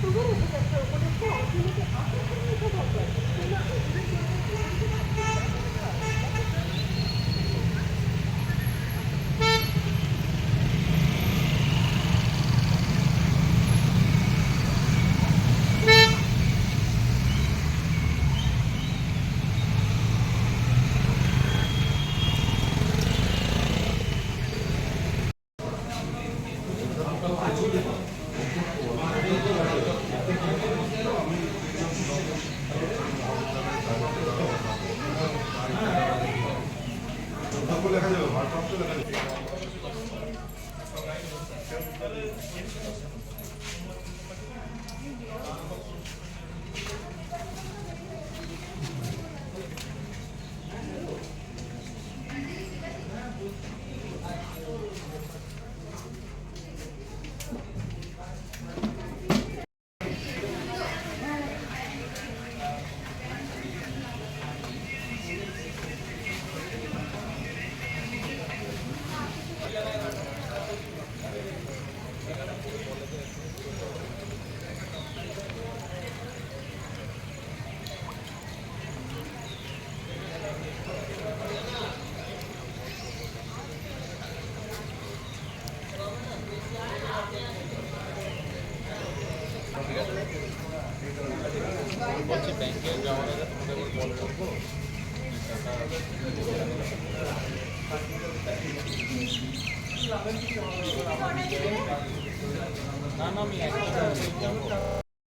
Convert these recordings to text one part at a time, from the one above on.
শুভ রথযাত্রা উপলক্ষে অর্থনীতি আকর্ষণীয় Thank you.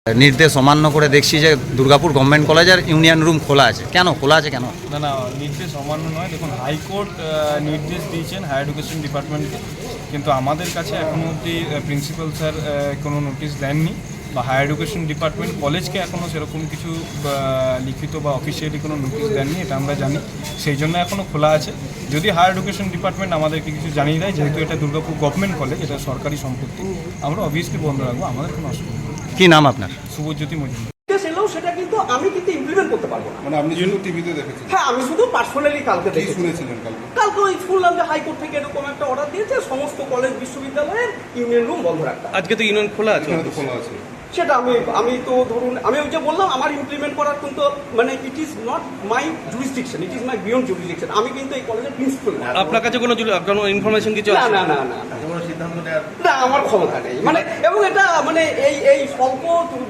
নির্দেশ অমান্য করে দেখছি যে দুর্গাপুর গভর্নমেন্ট কলেজ আর ইউনিয়ন রুম খোলা আছে। কেন? খোলা আছে কেন? না না নির্দেশ অমান্য নয়। দেখুন হাইকোর্ট নির্দেশ দিয়েছেন হায়ার এডুকেশন ডিপার্টমেন্টকে কিন্তু আমাদের কাছে এখনও অবধি প্রিন্সিপাল স্যার কোনো নোটিশ দেননি। বা হায়ার এডুকেশন ডিপার্টমেন্ট কলেজকে এখনও সেরকম কিছু লিখিত বা অফিসিয়ালি কোনো নোটিশ দেননি এটা আমরা জানি। সেই জন্য এখনও খোলা আছে। যদি হায়ার এডুকেশন ডিপার্টমেন্ট আমাদেরকে কিছু জানিয়ে দেয় যেহেতু এটা দুর্গাপুর গভর্নমেন্ট কলেজ এটা সরকারি সম্পত্তি আমরা অবভিয়াসলি বন্ধ রাখব আমাদের কোনো অসুবিধা নেই। কি নাম আপনার? শুভজ্যোতি মজুমদার। এলেও সেটা কিন্তু আমি কিন্তু ইমপ্লিমেন্ট করতে পারব না। মানে আপনি শুধু টিভিতে দেখেছেন হ্যাঁ আমি শুধু পার্সোনালি কালকে দেখেছি। শুনেছিলেন কালকে? কালকে ওই শুনলাম যে হাইকোর্ট থেকে এরকম একটা অর্ডার দিয়েছে সমস্ত কলেজ বিশ্ববিদ্যালয়ের ইউনিয়ন রুম বন্ধ রাখতে আজকে তো ইউনিয়ন খোলা আছে খোলা আছে। সেটা আমি আমি তো ধরুন আমি ওই যে বললাম আমার ইমপ্লিমেন্ট করার কিন্তু মানে it is not my jurisdiction it is my beyond jurisdiction আমি কিন্তু এই কলেজের প্রিন্সিপাল না। আপনার কাছে কোনো কোনো ইনফরমেশন কিছু না না না না। না আমার ক্ষমতা নেই। মানে এবং এটা মানে এই এই স্বল্প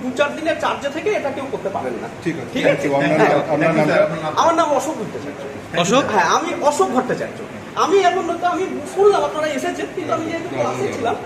দু- চার দিনের চার্জে থেকে এটা কেউ করতে পারেন না। ঠিক আছে। ঠিক আছে? হ্যাঁ। আপনার নামটা আমার নাম অশোক ভট্টাচার্য। অশোক? হ্যাঁ আমি অশোক ভট্টাচার্য। আমি এখন তো আমি শুনলাম আপনারা এসেছেন কিন্তু আমি যেহেতু ক্লাসে ছিলাম